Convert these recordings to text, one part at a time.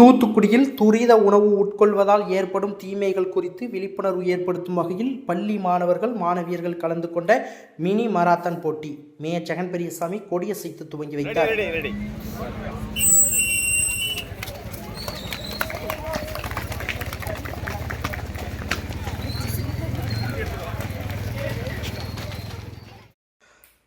தூத்துக்குடியில் துரித உணவு உட்கொள்வதால் ஏற்படும் தீமைகள் குறித்து விழிப்புணர்வு ஏற்படுத்தும் வகையில் பள்ளி மாணவர்கள் மாணவியர்கள் கலந்து கொண்ட மினி மராத்தான் போட்டி. மேயர் ஜெகன் பெரியசாமி கொடியசைத்து துவங்கி வைத்தார்.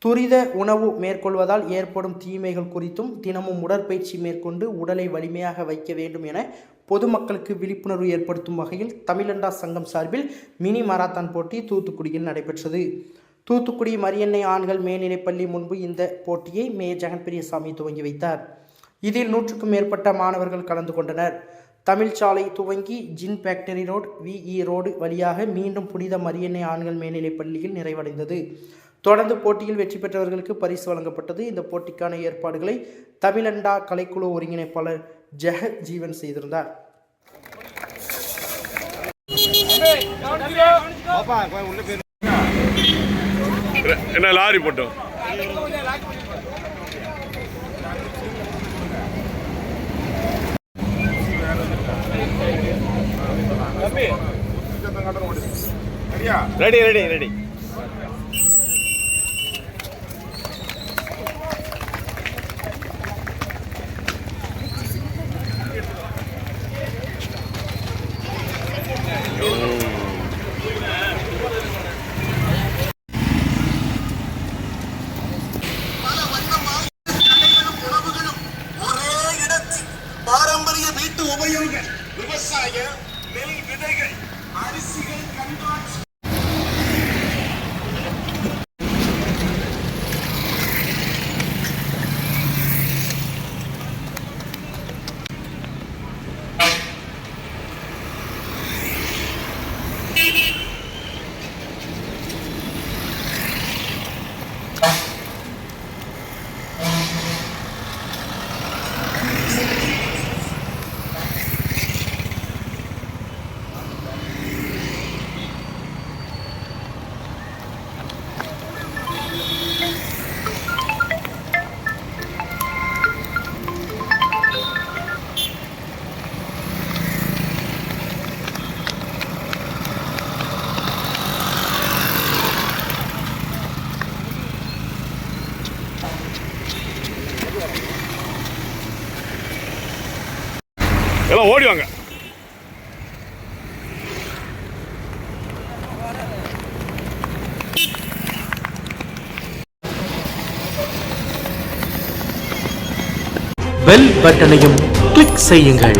துரித உணவு மேற்கொள்வதால் ஏற்படும் தீமைகள் குறித்தும் தினமும் உடற்பயிற்சி மேற்கொண்டு உடலை வலிமையாக வைக்க வேண்டும் என பொதுமக்களுக்கு விழிப்புணர்வு ஏற்படுத்தும் வகையில் தமிழண்டா சங்கம் சார்பில் மினி மராத்தான் போட்டி தூத்துக்குடியில் நடைபெற்றது. தூத்துக்குடி மரியன்னை ஆண்கள் மேல்நிலைப்பள்ளி முன்பு இந்த போட்டியை மே. ஜெகன் பெரியசாமி துவங்கி வைத்தார். இதில் நூற்றுக்கும் மேற்பட்ட மாணவர்கள் கலந்து கொண்டனர். தமிழ்ச்சாலை துவங்கி gin factory road VE road வழியாக மீண்டும் புனித மரியன்னை ஆண்கள் மேல்நிலைப் பள்ளியில் நிறைவடைந்தது. தொடர்ந்து போட்டியில் வெற்றி பெற்றவர்களுக்கு பரிசு வழங்கப்பட்டது. இந்த போட்டிக்கான ஏற்பாடுகளை தமிழண்டா கலைக்குழு ஒருங்கிணைப்பாளர் ஜெக ஜீவன் செய்திருந்தார். என்ன லாரி போட்டோம்? ரெடி ரெடி ரெடி வீட்டு உபயோக விவசாய நெல் விதைகள் அரிசிகள் கண்காட்சி எல்லாம் ஓடிவாங்க பெல் பட்டனையும் கிளிக் செய்யுங்கள்.